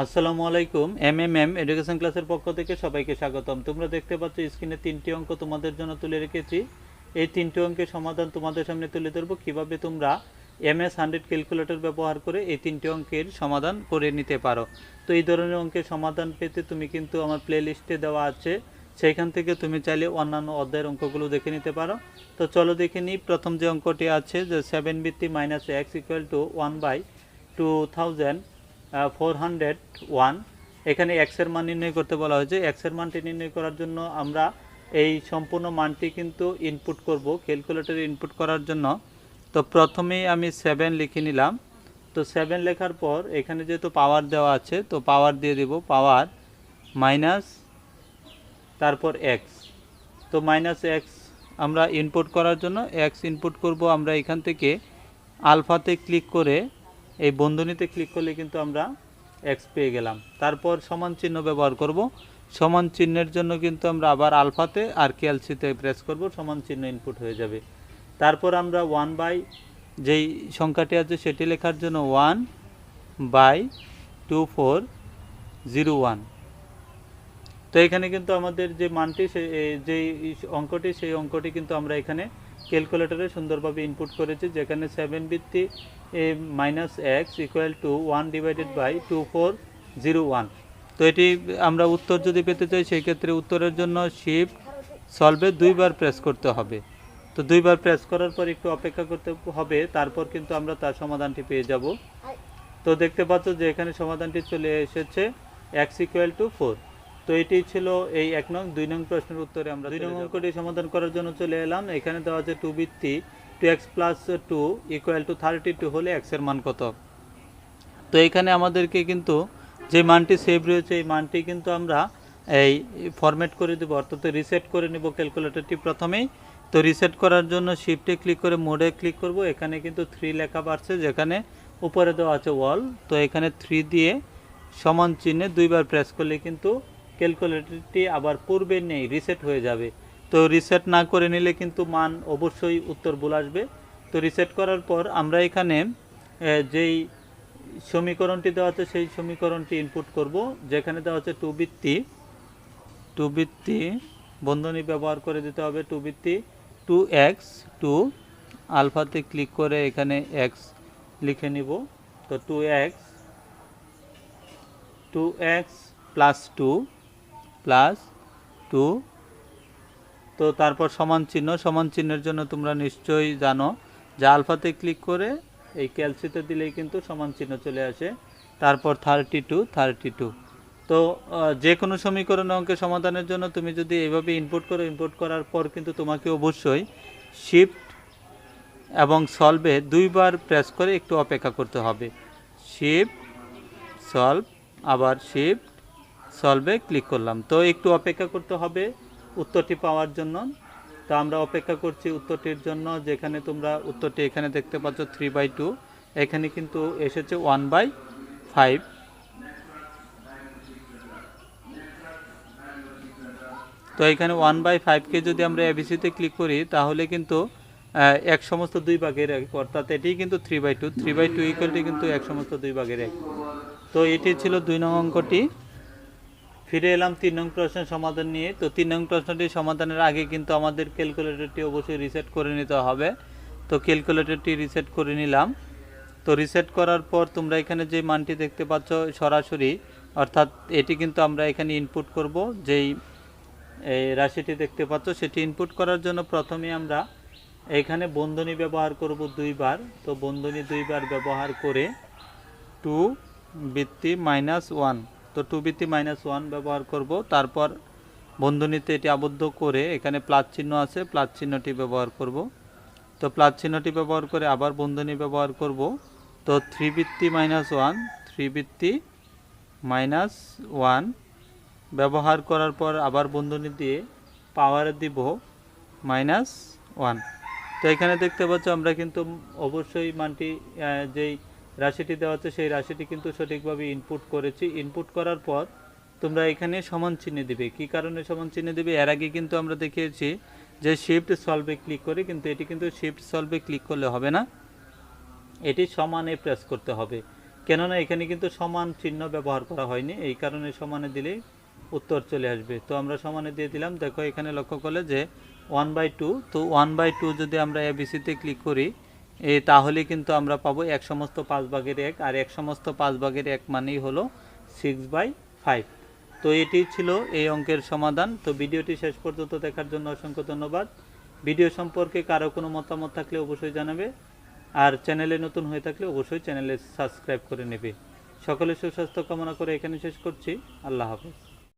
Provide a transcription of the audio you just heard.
আসসালামু আলাইকুম M M M education ক্লাসের পক্ষ থেকে সবাইকে স্বাগতম। তোমরা দেখতে পাচ্ছ স্ক্রিনে তিনটি অঙ্ক তোমাদের জন্য তুলে রেখেছি। এই তিনটি অঙ্কের সমাধান তোমাদের সামনে তুলে ধরবো। কীভাবে তোমরা এম এস হান্ড্রেড ক্যালকুলেটর ব্যবহার করে এই তিনটি অঙ্কের সমাধান করে নিতে পারো? তো এই ধরনের অঙ্কের সমাধান পেতে তুমি কিন্তু আমার প্লে লিস্টে দেওয়া আছে। সেইখান থেকে তুমি চাইলে অন্যান্য অধ্যায়ের অঙ্কগুলো দেখে নিতে পারো। তো চলো দেখে নিই, প্রথম যে অঙ্কটি আছে, যে সেভেন বৃত্তি minus x equal to one by two thousand four hundred one এখানে এক্সের মান নির্ণয় করতে বলা হয়েছে। এক্সের মানটি নির্ণয় করার জন্য আমরা এই সম্পূর্ণ মানটি কিন্তু ইনপুট করব ক্যালকুলেটরে ইনপুট করার জন্য। তো প্রথমেই আমি সেভেন লিখে নিলাম। তো সেভেন লেখার পর এখানে যেহেতু পাওয়ার দেওয়া আছে, তো পাওয়ার দিয়ে দেব। পাওয়ার মাইনাস তারপর এক্স তো মাইনাস এক্স আমরা ইনপুট করার জন্য এক্স ইনপুট করব আমরা এখান থেকে। আলফাতে ক্লিক করে এই বন্ধনীতে ক্লিক করলে কিন্তু আমরা এক্স পেয়ে গেলাম। তারপর সমান চিহ্ন ব্যবহার করব। সমান চিহ্নের জন্য কিন্তু আমরা আবার আলফাতে আর ক্যালসিতে প্রেস করব, সমান চিহ্ন ইনপুট হয়ে যাবে। তারপর আমরা ওয়ান বাই যেই সংখ্যাটি আছে সেটি লেখার জন্য one by two four zero one তো এখানে কিন্তু আমাদের যে মানটি সে যে অঙ্কটি সেই অঙ্কটি কিন্তু আমরা এখানে ক্যালকুলেটরে সুন্দরভাবে ইনপুট করেছি, যেখানে সেভেন বৃত্তি minus x equal to one divided by two four zero one তো এটি আমরা উত্তর যদি পেতে চাই, সেই ক্ষেত্রে উত্তরের জন্য শিফট সলভে দুইবার প্রেস করতে হবে। তো দুইবার প্রেস করার পর একটু অপেক্ষা করতে হবে, তারপর কিন্তু আমরা তার সমাধানটি পেয়ে যাব। তো দেখতে পাচ্ছ যে এখানে সমাধানটি চলে এসেছে এক্স ইকুয়াল টু ফোর তো এটি ছিল এই এক নং দুই নং প্রশ্নের উত্তরে আমরা দুই নং অঙ্কটি সমাধান করার জন্য চলে এলাম। এখানে দেওয়া আছে টু বৃত্তি two x plus two equal to thirty two হলে এক্সের মান কত? তো এখানে আমাদেরকে কিন্তু যে মানটি সেভ রয়েছে এই মানটি কিন্তু আমরা এই ফরম্যাট করে দেবো অর্থাৎ রিসেট করে নেব ক্যালকুলেটরটি প্রথমেই। তো রিসেট করার জন্য শিফটে ক্লিক করে মোডে ক্লিক করব। এখানে কিন্তু থ্রি লেখা বাড়ছে যেখানে উপরে দেওয়া আছে ওয়াল তো এখানে থ্রি দিয়ে সমান চিহ্নে দুইবার প্রেস করলে কিন্তু ক্যালকুলেটরটি আবার পূর্বে নেই রিসেট হয়ে যাবে। তো রিসেট না করে নিলে কিন্তু মান অবশ্যই উত্তর ভুল আসবে। তো রিসেট করার পর আমরা এখানে যেই সমীকরণটি দেওয়া আছে সেই সমীকরণটি ইনপুট করব, যেখানে দেওয়া আছে টু বৃত্তি টু বৃত্তি বন্ধনী ব্যবহার করে দিতে হবে টু বৃত্তি টু এক্স টু আলফাতে ক্লিক করে এখানে এক্স লিখে নিব। তো two x two x plus two plus two. তো তারপর সমান চিহ্ন, সমান চিহ্নের জন্য তোমরা নিশ্চয়ই জানো। যে আলফাতে ক্লিক করে এই ক্যালসিতে দিলেই কিন্তু সমান চিহ্ন চলে আসে। তারপর থার্টি টু থার্টি টু। তো যে কোনো সমীকরণ অঙ্কের সমাধানের জন্য তুমি যদি এইভাবে ইনপুট করো ইনপুট করার পর কিন্তু তোমাকে অবশ্যই শিফট এবং সলভে দুইবার প্রেস করে একটু অপেক্ষা করতে হবে। শিফট সলভ আবার শিফট সলভে ক্লিক করলাম। তো একটু অপেক্ষা করতে হবে উত্তরটি পাওয়ার জন্য। তো আমরা অপেক্ষা করছি উত্তরটির জন্য, যেখানে তোমরা উত্তরটি এখানে দেখতে পাচ্ছ থ্রি বাই টু এখানে কিন্তু এসেছে ওয়ান বাই ফাইভ তো এখানে ওয়ান বাই ফাইভকে যদি আমরা এবিসিতে ক্লিক করি, তাহলে কিন্তু এক সমস্ত দুই ভাগের এক, অর্থাৎ এটি কিন্তু three by two three by two ইকুয়ালটি কিন্তু এক সমস্ত দুই ভাগের এক। তো এটি ছিল দুই নং অঙ্কটি। ফিরে এলাম, তিন নং প্রশ্নের সমাধান নিয়ে। তো তিন নং প্রশ্নটি সমাধানের আগে কিন্তু আমাদের ক্যালকুলেটরটি অবশ্যই রিসেট করে নিতে হবে। তো ক্যালকুলেটরটি রিসেট করে নিলাম। তো রিসেট করার পর তোমরা এখানে যে মানটি দেখতে পাচ্ছ সরাসরি, অর্থাৎ এটি কিন্তু আমরা এখানে ইনপুট করব। যেই এই রাশিটি দেখতে পাচ্ছ সেটি ইনপুট করার জন্য প্রথমে আমরা এখানে বন্ধনী ব্যবহার করব দুইবার। তো বন্ধনী দুইবার ব্যবহার করে টু বৃত্তি মাইনাস ওয়ান তো টু বৃত্তি মাইনাস ওয়ান ব্যবহার করব। তারপর বন্ধনীতে এটি আবদ্ধ করে এখানে প্লাস চিহ্ন আছে প্লাস চিহ্নটি ব্যবহার করব। তো প্লাস চিহ্নটি ব্যবহার করে আবার বন্ধনী ব্যবহার করব। তো থ্রি বৃত্তি মাইনাস ওয়ান থ্রি বৃত্তি মাইনাস ওয়ান ব্যবহার করার পর আবার বন্ধনী দিয়ে পাওয়ার দিব মাইনাস ওয়ান তো এখানে দেখতে পাচ্ছ আমরা কিন্তু অবশ্যই মানটি যেই রাশিটি দেওয়া আছে সেই রাশিটি কিন্তু সঠিকভাবে ইনপুট করেছি। ইনপুট করার পর তোমরা এখানে সমান চিহ্ন দিবে। কি কারণে সমান চিহ্ন দিবে? এর আগে কিন্তু আমরা দেখিয়েছি যে শিফট সলভে ক্লিক করে কিন্তু এটি কিন্তু শিফট সলভে ক্লিক করলে হবে না। এটি সমানে প্রেস করতে হবে। কেননা এখানে কিন্তু সমান চিহ্ন ব্যবহার করা হয়নি। এই কারণে সমানে দিলেই উত্তর চলে আসবে। তো আমরা সমানে দিয়ে দিলাম। দেখো এখানে লক্ষ্য করলে যে ওয়ান বাই টু তো ওয়ান বাই টু যদি আমরা এবিসিতে ক্লিক করি তাহলে কিন্তু আমরা পাবো এক সমস্ত পাঁচ ভাগের এক, আর এক সমস্ত পাঁচ ভাগের এক মানেই হলো সিক্স বাই ফাইভ তো এটি ছিল এই অঙ্কের সমাধান। তো ভিডিওটি শেষ পর্যন্ত দেখার জন্য অসংখ্য ধন্যবাদ। ভিডিও সম্পর্কে কারও কোনো মতামত থাকলে অবশ্যই জানাবে। আর চ্যানেলে নতুন হয়ে থাকলে অবশ্যই চ্যানেলে সাবস্ক্রাইব করে নেবে। সকলে সুস্বাস্থ্য কামনা করে এখানে শেষ করছি। আল্লাহ হাফেজ।